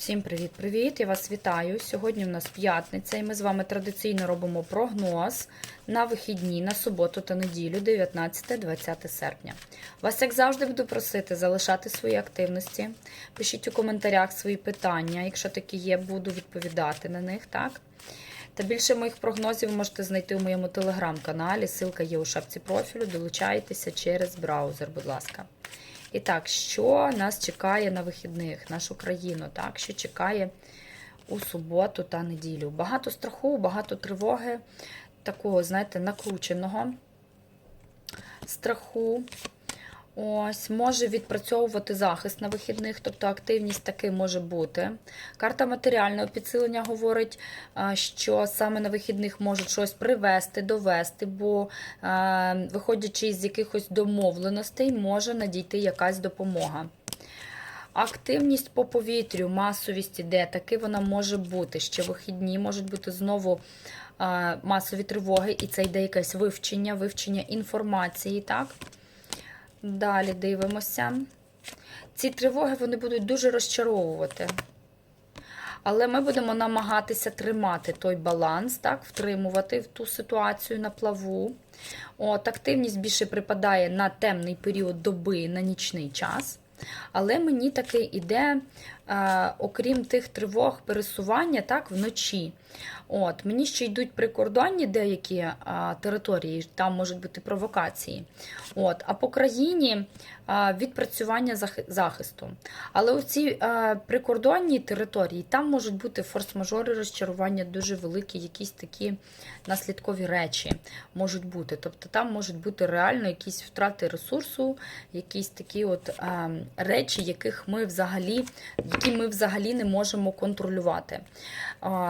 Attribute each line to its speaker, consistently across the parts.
Speaker 1: Всім привіт-привіт! Я вас вітаю. Сьогодні у нас п'ятниця, і ми з вами традиційно робимо прогноз на вихідні на суботу та неділю, 19-20 серпня. Вас, як завжди, буду просити залишати свої активності. Пишіть у коментарях свої питання. Якщо такі є, буду відповідати на них, так? Та більше моїх прогнозів ви можете знайти у моєму телеграм-каналі. Ссылка є у шапці профілю. Долучайтеся через браузер, будь ласка. І так, що нас чекає на вихідних, нашу країну, так, що чекає у суботу та неділю? Багато страху, багато тривоги, такого, знаєте, накрученого страху. Ось, може відпрацьовувати захист на вихідних, тобто активність таки може бути. Карта матеріального підсилення говорить, що саме на вихідних можуть щось привезти, довести, бо, виходячи з якихось домовленостей, може надійти якась допомога. Активність по повітрю, масовість іде, таки вона може бути. Ще вихідні можуть бути знову масові тривоги, і це йде якесь вивчення, вивчення інформації, так? Далі дивимося. Ці тривоги вони будуть дуже розчаровувати. Але ми будемо намагатися тримати той баланс, так, втримувати в ту ситуацію на плаву. От, Активність більше припадає на темний період доби, на нічний час. Але мені таки іде, окрім тих тривог, пересування так, вночі. От, Мені ще йдуть прикордонні деякі території, там можуть бути провокації. От, А по країні відпрацювання захисту. Але у цій прикордонній території там можуть бути форс-мажори, розчарування дуже великі, якісь такі наслідкові речі можуть бути. Тобто там можуть бути реально якісь втрати ресурсу, якісь такі от е, речі, яких ми взагалі, які ми взагалі не можемо контролювати.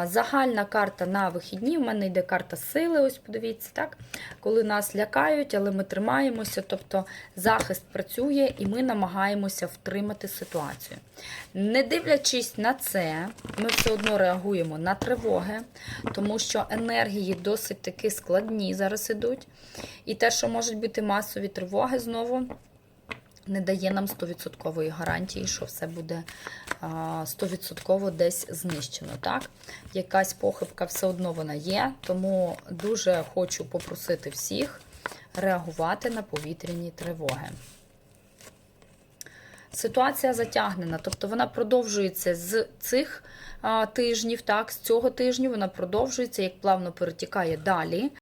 Speaker 1: Загальна карта на вихідні. У мене йде карта сили, ось подивіться, так? Коли нас лякають, але ми тримаємося, тобто захист працює і ми намагаємося втримати ситуацію. Не дивлячись на це, ми все одно реагуємо на тривоги, тому що енергії досить таки складні зараз ідуть. І те, що можуть бути масові тривоги знову не дає нам 100% гарантії, що все буде 100% десь знищено. Так? Якась похибка все одно вона є, тому дуже хочу попросити всіх реагувати на повітряні тривоги. Ситуація затягнена, тобто вона продовжується з цих тижнів, так, з цього тижня вона продовжується, як плавно перетікає далі.